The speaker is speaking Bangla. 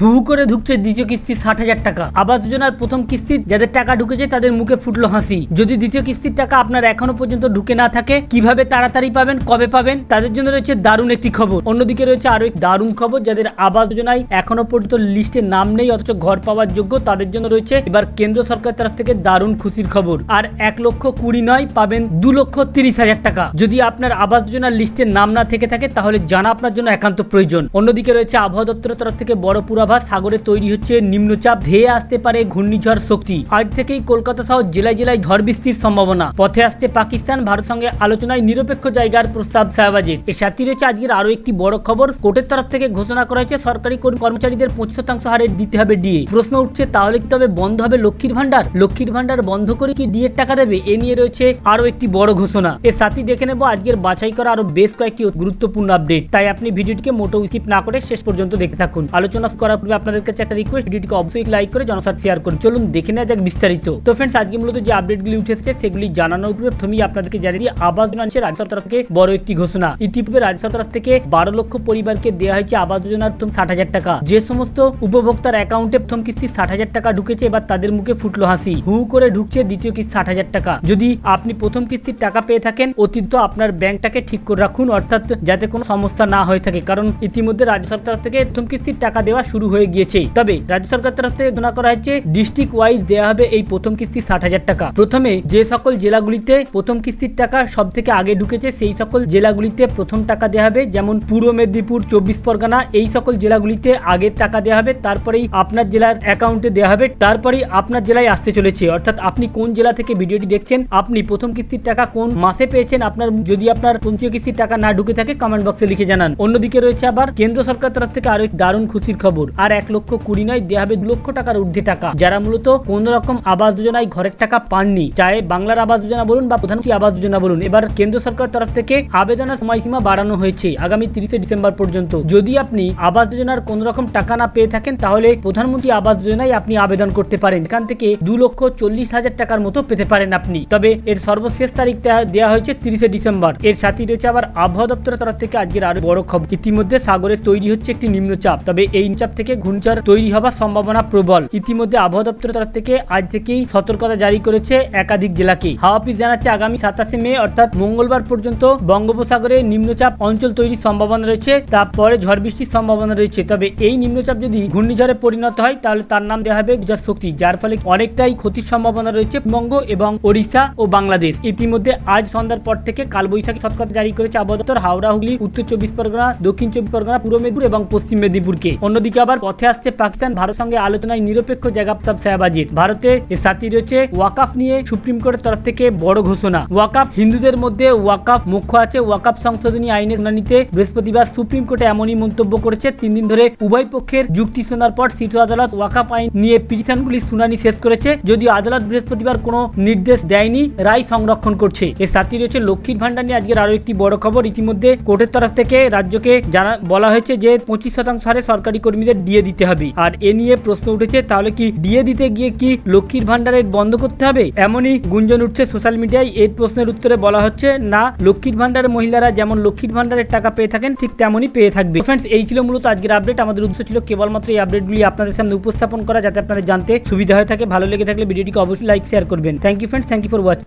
হু করে ঢুকছে দ্বিতীয় কিস্তি ষাট হাজার টাকা। আবাস যোজনার প্রথম কিস্তি, যাদের টাকা ঢুকেছে তাদের মুখে ফুটলো হাসি। যদি দ্বিতীয় কিস্তির টাকা আপনার এখনও পর্যন্ত ঢুকে না থাকে, কীভাবে তাড়াতাড়ি পাবেন, কবে পাবেন, তাদের জন্য রয়েছে দারুণ একটি খবর। অন্যদিকে রয়েছে আরও একটি দারুণ খবর, যাদের আবাস যোজনায় এখনও পর্যন্ত লিস্টে নাম নেই, অথচ ঘর পাওয়ার যোগ্য তাদের জন্য রয়েছে এবার কেন্দ্র সরকারের তরফ থেকে দারুণ খুশির খবর। আর এক লক্ষ কুড়ি নয় পাবেন দু লক্ষ তিরিশ হাজার টাকা। যদি আপনার আবাস যোজনার লিস্টে নাম না থেকে থাকে, তাহলে জানা আপনার জন্য একান্ত প্রয়োজন। অন্যদিকে রয়েছে আবহাওয়া দপ্তরের তরফ থেকে বড় পূর্বাভাস সাগরে তৈরি হচ্ছে নিম্নচাপ, ধেয়ে আসতে পারে ঘূর্ণিঝড় শক্তি। আজ থেকেই কলকাতা সহ জেলায় জেলায় ঝড় বৃষ্টির সম্ভাবনা। পথে আসছে পাকিস্তান, ভারত সঙ্গে আলোচনায় নিরপেক্ষ জায়গার প্রস্তাব শাহবাজের এর সাথে রয়েছে আজকের আরও একটি বড় খবর, কোর্টের তরফ থেকে ঘোষণা করা হয়েছে, সরকারি কর্মী- কর্মচারীদের পঁচিশ শতাংশ হারে দিতে হবে ডিএ। প্রশ্ন উঠছে, তাহলে কি তবে বন্ধ হবে লক্ষ্মীর ভান্ডার লক্ষ্মীর ভান্ডার বন্ধ করে কি ডিএর টাকা দেবে? এ নিয়ে রয়েছে আরও একটি বড় ঘোষণা। এর সাথে দেখে নেব আজকের বাছাই করা আরও বেশ কয়েকটি গুরুত্বপূর্ণ আপডেট। তাই আপনি ভিডিওটিকে মোটো স্কিপ না করে শেষ পর্যন্ত দেখে থাকুন। আলোচনা করার পূর্বে আপনাদের কাছে একটা রিকোয়েস্ট ভিডিওটিকে অবশ্যই লাইক করে জনসার শেয়ার করুন চলুন দেখে নেওয়া যাক বিস্তারিত। তো ফ্রেন্ডস আজকে মূলত যে আপডেটগুলি উঠে এসেছে, সেগুলি জানানোর পূর্বে প্রথমেই আপনাদেরকে জানিয়ে দিই, আবাস যোজনা হচ্ছে রাজ্য সরকার থেকে বড় একটি ঘোষণা। ইতিপূর্বে রাজ্য সরকার থেকে বারো লক্ষ পরিবারকে দেওয়া হয়েছে আবাস যোজনার প্রথম ষাট হাজার টাকা। যে সমস্ত উপভোক্তার অ্যাকাউন্টে প্রথম কিস্তি ষাট হাজার টাকা ঢুকেছে, এবার তাদের মুখে ফুটলো হাসি। হু করে ঢুকছে দ্বিতীয় কিস্তি ষাট হাজার টাকা। যদি আপনি প্রথম কিস্তির টাকা পেয়ে থাকেন, অতীত আপনার ব্যাংকটাকে ঠিক করে রাখুন, অর্থাৎ যাতে কোনো সমস্যা না হয়ে থাকে। কারণ ইতিমধ্যে রাজ্য সরকার থেকে প্রথম কিস্তির টাকা দেওয়া শুরু হয়ে গিয়েছে। তবে রাজ্য সরকার তরফ থেকে ঘোষণা করা হয়েছে ডিস্ট্রিক্ট ওয়াইজ দেওয়া হবে এই প্রথম কিস্তি ষাট হাজার টাকা। প্রথমে যে সকল জেলাগুলিতে প্রথম কিস্তির টাকা সব থেকে আগে ঢুকেছে, সেই সকল জেলাগুলিতে প্রথম টাকা দেওয়া হবে, যেমন পূর্ব মেদিনীপুর, চব্বিশ পরগনা, এই সকল জেলাগুলিতে আগে টাকা দেওয়া হবে, তারপরেই আপনার জেলার অ্যাকাউন্টে দেওয়া হবে, তারপরেই আপনার জেলায় আসতে চলেছে। অর্থাৎ আপনি কোন জেলা থেকে ভিডিওটি দেখছেন, আপনি প্রথম কিস্তির টাকা কোন মাসে পেয়েছেন, আপনার যদি আপনার পঞ্চীয় কিস্তির টাকা না ঢুকে থাকে কমেন্ট বক্সে লিখে জানান। অন্যদিকে রয়েছে আবার, কেন্দ্র সরকার তরফ থেকে আরও দারুণ খুশির খবর। আর এক লক্ষ কুড়ি নয় দেওয়া হবে দু লক্ষ টাকার ঊর্ধ্বে টাকা। যারা মূলত কোন রকম আবাস যোজনায় ঘরের টাকা পাননি চাहे বাংলার আবাস যোজনা বলুন বা প্রধানমন্ত্রী আবাস যোজনা বলুন, এবার কেন্দ্র সরকার তরফ থেকে আবেদনের সময়সীমা বাড়ানো হয়েছে আগামী তিরিশে ডিসেম্বর পর্যন্ত। যদি আপনি আবাস যোজনার কোন রকম টাকা না পেয়ে থাকেন, তাহলে প্রধানমন্ত্রী আবাস যোজনায় আপনি আবেদন করতে পারেন। এখান থেকে দু লক্ষ চল্লিশ হাজার টাকার মতো পেতে পারেন আপনি। তবে এর সর্বশেষ তারিখ দেওয়া হয়েছে তিরিশে ডিসেম্বর। এর সাথে রয়েছে আবার আবহাওয়া দপ্তরের তরফ থেকে আজকের আরও বড় খবর। ইতিমধ্যে সাগরে তৈরি হচ্ছে একটি নিম্নচাপ, তবে এই চাপ থেকে ঘূর্ণিঝড় তৈরি হওয়ার সম্ভাবনা প্রবল। ইতিমধ্যে আবহাওয়া দপ্তরের তরফ থেকে আজ থেকেই সতর্কতা জারি করেছে একাধিক জেলাকে। হাওয়া অফিস জানাচ্ছে আগামী সাতাশে মে, অর্থাৎ মঙ্গলবার পর্যন্ত বঙ্গোপসাগরে নিম্নচাপ অঞ্চল তৈরির সম্ভাবনা রয়েছে, তারপরে ঝড় বৃষ্টির সম্ভাবনা রয়েছে। তবে এই নিম্নচাপ যদি ঘূর্ণিঝড়ে পরিণত হয়, তাহলে তার নাম দেওয়া হবে গুজরাট শক্তি, যার ফলে অনেকটাই ক্ষতির সম্ভাবনা রয়েছে বঙ্গ এবং ওড়িশা ও বাংলাদেশ। ইতিমধ্যে আজ সন্ধ্যার পর থেকে কালবৈশাখী সতর্কতা জারি করেছে আবহাওয়া দপ্তর, হাওড়া, হুগলি, উত্তর চব্বিশ পরগনা, দক্ষিণ চব্বিশ পরগনা, পূর্ব মেদিনীপুর এবং পশ্চিম মেদিনীপুরকে। অন্যদিকে আবার পথে আসছে পাকিস্তান ভারত সঙ্গে আলোচনায় নিরপেক্ষ জায়গা শাহবাজির ভারতে সাথে রয়েছে ওয়াকাফ নিয়ে সুপ্রিম কোর্টের তরফ থেকে বড় ঘোষণা। ওয়াকাফ হিন্দুদের মধ্যে ওয়াকাফ মুখ্য আছে। ওয়াকাফ সংশোধনী আইনের শুনানিতে বৃহস্পতিবার সুপ্রিম কোর্টে এমনই মন্তব্য করেছে। তিন দিন ধরে উভয় পক্ষের যুক্তি শোনার পর শীর্ষ আদালত ওয়াকাফ আইন নিয়ে পিটিশনগুলি শুনানি শেষ করেছে। যদিও আদালত বৃহস্পতিবার কোনো নির্দেশ দেয়নি, রায় সংরক্ষণ করছে। এর সাথে রয়েছে লক্ষ্মীর ভান্ডার। নিয়ে আজকের আরও একটি বড় খবর, ইতিমধ্যে কোর্টের তরফ থেকে রাজ্যকে জানা বলা হয়েছে যে পঁচিশ শতাংশ হারে সরকারি কর্মীদের ডিএ দিতে হবে। আর এ নিয়ে প্রশ্ন উঠেছে, তাহলে কি ডিএ দিতে গিয়ে কি লক্ষ্মীর ভান্ডারের বন্ধ করতে হবে? এমনই গুঞ্জন উঠছে সোশ্যাল মিডিয়ায় এই প্রশ্নের উত্তরে বলা হচ্ছে, না, লক্ষ্মীর ভান্ডারের মহিলারা যেমন লক্ষ্মীর ভান্ডারের টাকা পেয়ে থাকেন, ঠিক তেমনই পেয়ে থাকবে। ফ্রেন্ডস এই ছিল মূলত আজকের আপডেট আমাদের উদ্দেশ্য ছিল কেবলমাত্র এই আপডেটগুলি আপনাদের সামনে উপস্থাপন করা, যাতে আপনাদের জানতে সুবিধা হয়ে থাকে। ভালো লেগে থাকলে ভিডিওটিকে অবশ্যই লাইক শেয়ার করবেন। Thank you friends thank you for watch